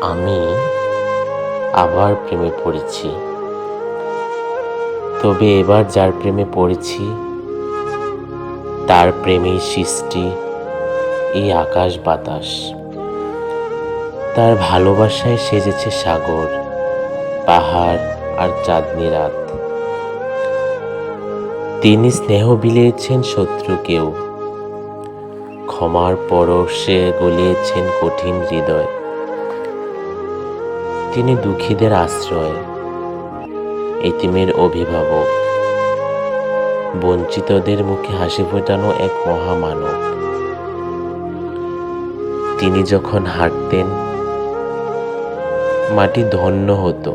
আমি আবার প্রেমে পড়েছি। তবে এবার যার প্রেমে পড়েছি, তার প্রেমেই সৃষ্টি এই আকাশ বাতাস। তার ভালোবাসায় সেজেছে সাগর, পাহাড় আর চাঁদনি রাত। তিনি স্নেহ বিলিয়েছেন শত্রুকেও। ক্ষমার পরশে গলিয়েছেন কঠিন হৃদয়। তিনি দুঃখীদের আশ্রয়। এতিমের অভিভাবক। বঞ্চিতদের মুখে হাসি ফোটানো এক মহামানব। তিনি যখন হাঁটতেন, মাটি ধন্য হতো।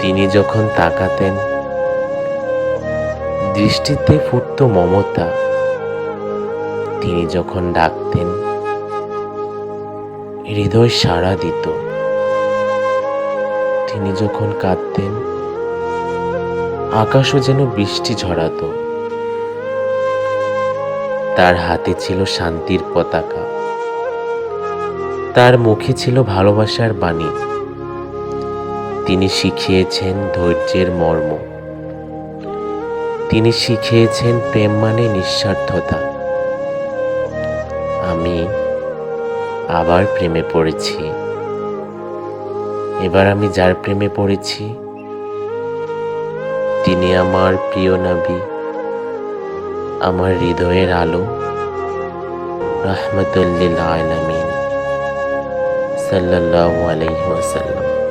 তিনি যখন তাকাতেন, দৃষ্টিতে ফুটত মমতা। তিনি যখন ডাকতেন হৃদয় সাড়া দিত। তিনি যখন কাঁদতেন, আকাশও যেন বৃষ্টি ঝরাতো। তার হাতে ছিল শান্তির পতাকা। তার মুখে ছিল ভালোবাসার বাণী। তিনি শিখিয়েছেন ধৈর্যের মর্ম। তিনি শিখিয়েছেন প্রেম মানে নিঃস্বার্থতা। আমি আবার প্রেমে পড়েছি। এবার আমি যার প্রেমে পড়েছি, তিনি আমার প্রিয় নাবি, আমার হৃদয়ের আলো রহমতুল্লিল আলমিন সাল্লাহ আলাইহি ওয়াসাল্লাম।